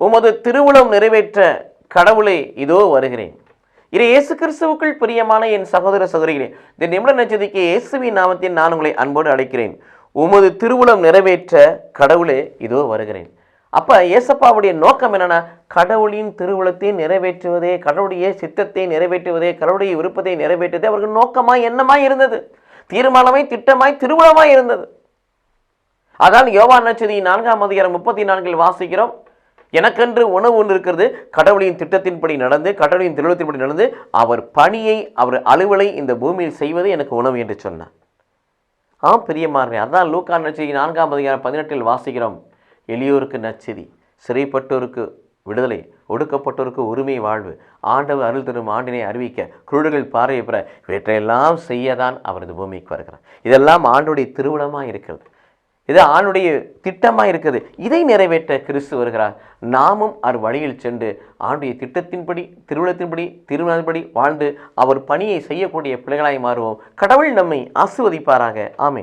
உமது திருவுளம் நிறைவேற்ற கடவுளே இதோ வருகிறேன். இது இயேசு கிறிஸ்துவுக்குள் பிரியமான என் சகோதர சகோதரிகளே இந்த நிமிட நட்சத்திரிக்கு இயேசுவின் நாமத்தில் நான் உங்களை அன்போடு அழைக்கிறேன். உமது திருவுளம் நிறைவேற்ற கடவுளே இதோ வருகிறேன். அப்போ ஏசப்பாவுடைய நோக்கம் என்னென்னா கடவுளின் திருவுளத்தை நிறைவேற்றுவதே கடவுளுடைய சித்தத்தை நிறைவேற்றுவதே கடவுளுடைய விருப்பத்தை நிறைவேற்றுவதே அவர்கள் நோக்கமாக எண்ணமாய் இருந்தது. தீர்மானமாய் திட்டமாய் திருவுளமாய் இருந்தது. அதான் யோவா நச்சதி நான்காம் அதிகாரம் முப்பத்தி நான்கில் வாசிக்கிறோம். எனக்கென்று உணவு ஒன்று இருக்கிறது கடவுளின் திட்டத்தின்படி நடந்து கடவுளின் திருவிழத்தின்படி நடந்து அவர் பணியை அவர் அலுவலை இந்த பூமியில் செய்வது எனக்கு உணவு என்று சொன்னார். ஆம் பிரியமானே அதான் லூக்கா நச்சதி நான்காம் அதிகாரம் பதினெட்டில் வாசிக்கிறோம். எளியோருக்கு நச்சதி சிறைப்பட்டோருக்கு விடுதலை ஒடுக்கப்பட்டோருக்கு உரிமை வாழ்வு ஆண்டவர் அருள் தரும் ஆண்டினை அறிவிக்க குருடுகள் பார்வை பெற இவற்றையெல்லாம் செய்யதான் அவரது பூமிக்கு வருகிறார். இதெல்லாம் ஆண்டுடைய திருவிழமாக இருக்கிறது. இது ஆணுடைய திட்டமாக இருக்குது. இதை நிறைவேற்ற கிறிஸ்து வருகிறார். நாமும் அவர் வழியில் சென்று ஆண்டுடைய திட்டத்தின்படி திருவிழத்தின்படி திருமணத்தின்படி வாழ்ந்து அவர் பணியை செய்யக்கூடிய பிள்ளைகளாய் மாறுவோம். கடவுள் நம்மை ஆசிர்வதிப்பாராக. ஆமீன்.